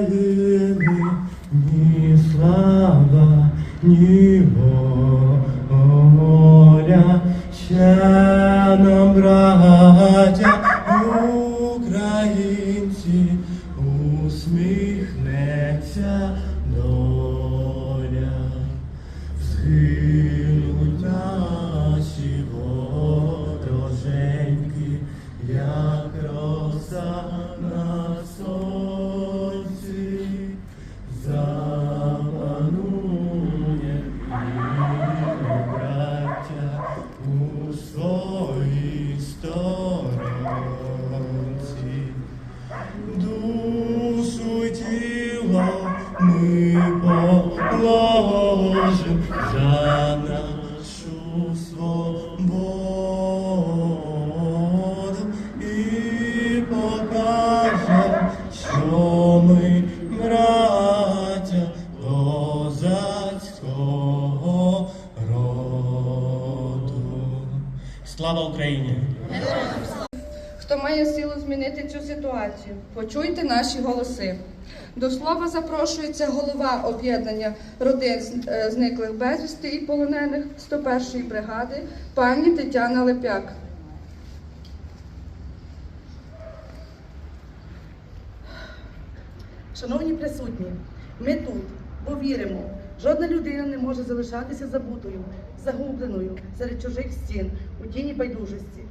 України ні слава, ні воля, ще нам, браття, українці, усміхнеться доля. Тіло ми положим за нашу свободу і покажем, що ми браття козацького роду. Слава Україні! Хто має силу змінити цю ситуацію? Почуйте наші голоси. До слова запрошується голова об'єднання родин е, зниклих безвісти і полонених 101-ї бригади пані Тетяна Лепяк. Шановні присутні, ми тут, бо віримо, жодна людина не може залишатися забутою, загубленою серед чужих стін у тіні байдужості.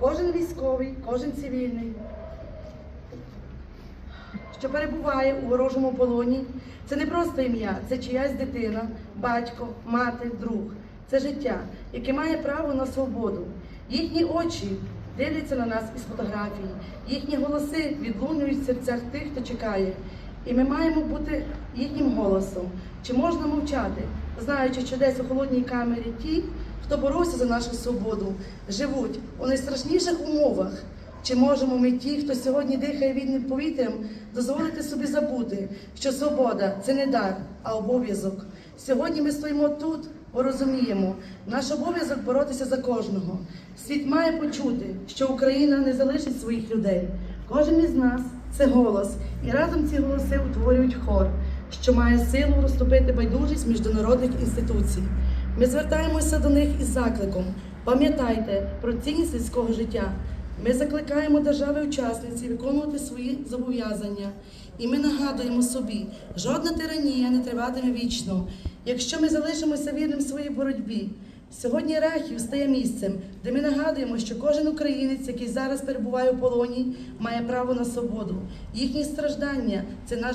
Кожен військовий, кожен цивільний, що перебуває у ворожому полоні, це не просто ім'я, це чиясь дитина, батько, мати, друг. Це життя, яке має право на свободу. Їхні очі дивляться на нас із фотографій, їхні голоси відлунюють в серцях тих, хто чекає. І ми маємо бути їхнім голосом. Чи можна мовчати, знаючи, що десь у холодній камері ті, хто боровся за нашу свободу, живуть у найстрашніших умовах. Чи можемо ми ті, хто сьогодні дихає вільним повітрям, дозволити собі забути, що свобода це не дар, а обов'язок. Сьогодні ми стоїмо тут, бо розуміємо, наш обов'язок боротися за кожного. Світ має почути, що Україна не залишить своїх людей. Кожен із нас це голос, і разом ці голоси утворюють хор, що має силу розтопити байдужість міжнародних інституцій. Ми звертаємося до них із закликом. Пам'ятайте про цінність людського життя. Ми закликаємо держави-учасниці виконувати свої зобов'язання, і ми нагадуємо собі, жодна тиранія не триватиме вічно, якщо ми залишимося вірним своїй боротьбі. Сьогодні Рахів стає місцем, де ми нагадуємо, що кожен українець, який зараз перебуває у полоні, має право на свободу. Їхні страждання це наш